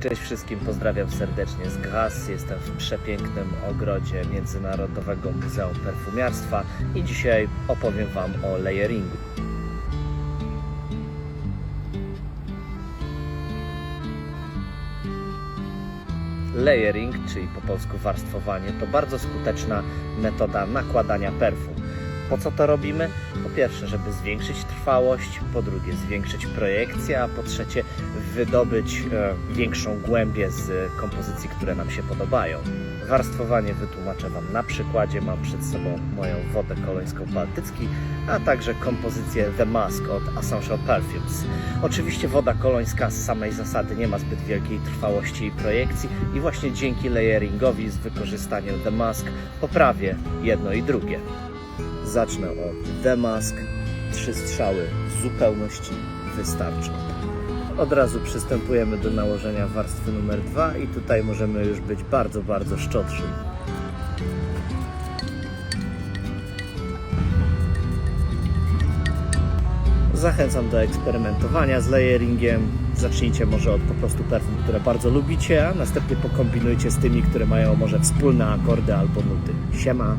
Cześć wszystkim, pozdrawiam serdecznie z Gras. Jestem w przepięknym ogrodzie Międzynarodowego Muzeum Perfumiarstwa i dzisiaj opowiem Wam o layeringu. Layering, czyli po polsku warstwowanie, to bardzo skuteczna metoda nakładania perfum. Po co to robimy? Po pierwsze, żeby zwiększyć trwałość, po drugie, zwiększyć projekcję, a po trzecie, wydobyć e, większą głębię z kompozycji, które nam się podobają. Warstwowanie wytłumaczę Wam na przykładzie. Mam przed sobą moją wodę kolońską Bałtycki, a także kompozycję The Mask od Essential Perfumes. Oczywiście woda kolońska z samej zasady nie ma zbyt wielkiej trwałości i projekcji i właśnie dzięki layeringowi z wykorzystaniem The Mask poprawię jedno i drugie. Zacznę od The Mask. Trzy strzały w zupełności wystarczą. Od razu przystępujemy do nałożenia warstwy numer dwa i tutaj możemy już być bardzo, bardzo szczodrzy. Zachęcam do eksperymentowania z layeringiem. Zacznijcie może od po prostu perfum, które bardzo lubicie, a następnie pokombinujcie z tymi, które mają może wspólne akordy albo nuty. Siema!